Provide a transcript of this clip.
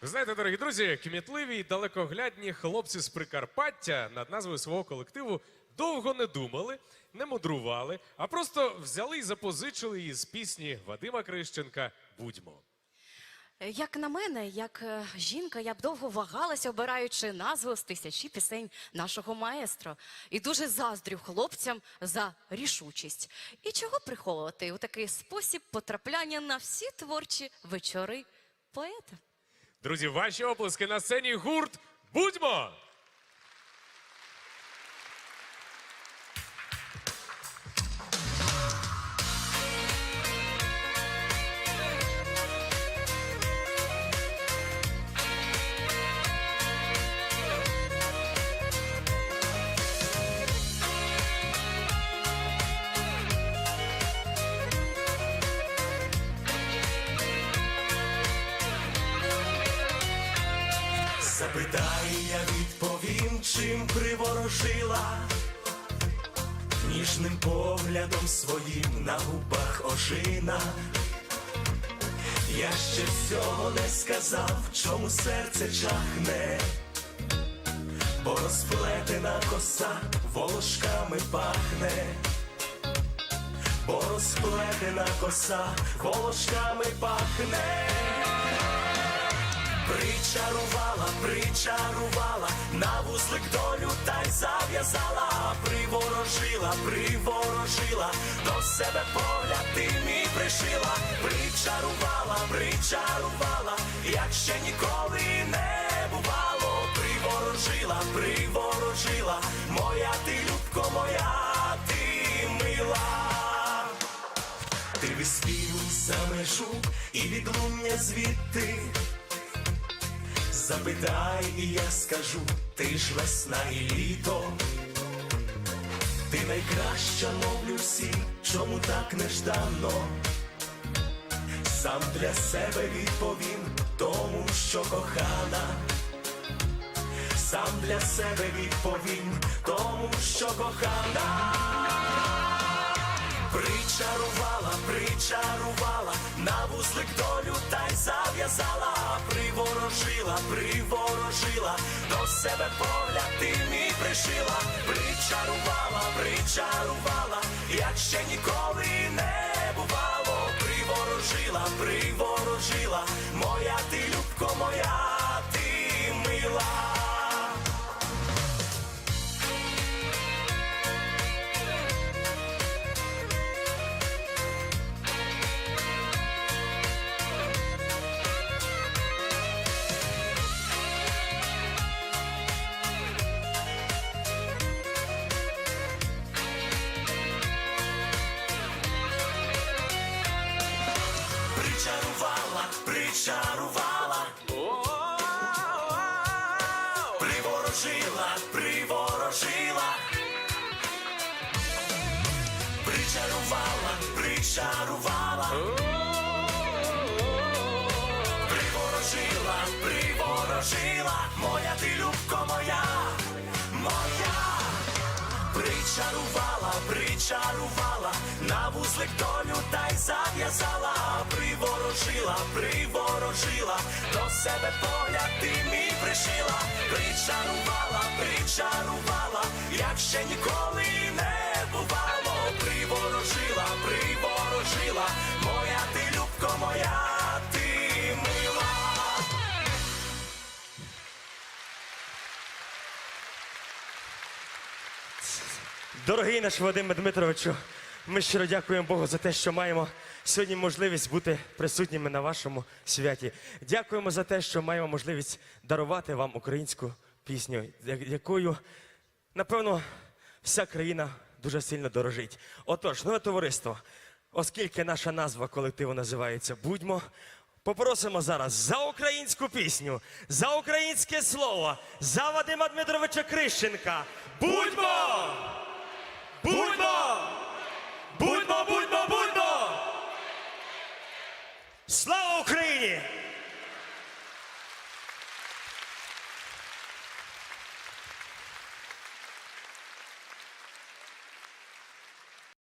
Ви знаєте, дорогі друзі, кмітливі й далекоглядні хлопці з Прикарпаття над назвою свого колективу довго не думали, не мудрували, а просто взяли і запозичили її з пісні Вадима Крищенка Будьмо. Як на мене, як е, жінка, я б довго вагалася, обираючи назву з тисячі пісень нашого маестро. І дуже заздрю хлопцям за рішучість. І чого приховувати у такий спосіб потрапляння на всі творчі вечори поета? Друзі, ваші оплески на сцені гурт Будьмо! Запитай, я відповім, чим приворожила, ніжним поглядом своїм на губах ожина. Я ще всього не сказав, чому серце чахне, бо розплетена коса волошками пахне, бо розплетена коса волошками пахне. Причарувала, причарувала, на вузлик долю та й зав'язала, приворожила, приворожила, до себе погляд ти мій пришила, причарувала, причарувала, як ще ніколи не бувало, приворожила, приворожила, моя ти любко, моя ти мила. Ти виспів за межу і відлуння звідти. Запитай, і я скажу, ти ж весна і літо. Ти найкраща, мовлю всі, чому так нежданно. Сам для себе відповім тому, що кохана. Сам для себе відповім тому, що кохана. Причарувала, причарувала, на вузлик долю та й зав'язала, приворожила, приворожила, до себе погляд ти мій пришила, причарувала, причарувала, як ще ніколи не Причарувала, причарувала, приворожила, приворожила, причарувала, причарувала, приворожила, приворожила, моя ти любко моя, моя. Причарувала, причарувала, на вузлик долю та й зав'язала, приворожила, приворожила, до себе погляд ти мій пришила, причарувала, причарувала, як ще ніколи не бувало, приворожила, приворожила, моя ти любко, моя. Дорогий наш Вадиме Дмитровичу, ми щиро дякуємо Богу за те, що маємо сьогодні можливість бути присутніми на вашому святі. Дякуємо за те, що маємо можливість дарувати вам українську пісню, якою, напевно, вся країна дуже сильно дорожить. Отож, ну товариство, оскільки наша назва колективу називається Будьмо. Попросимо зараз за українську пісню, за українське слово, за Вадима Дмитровича Крищенка. Будьмо!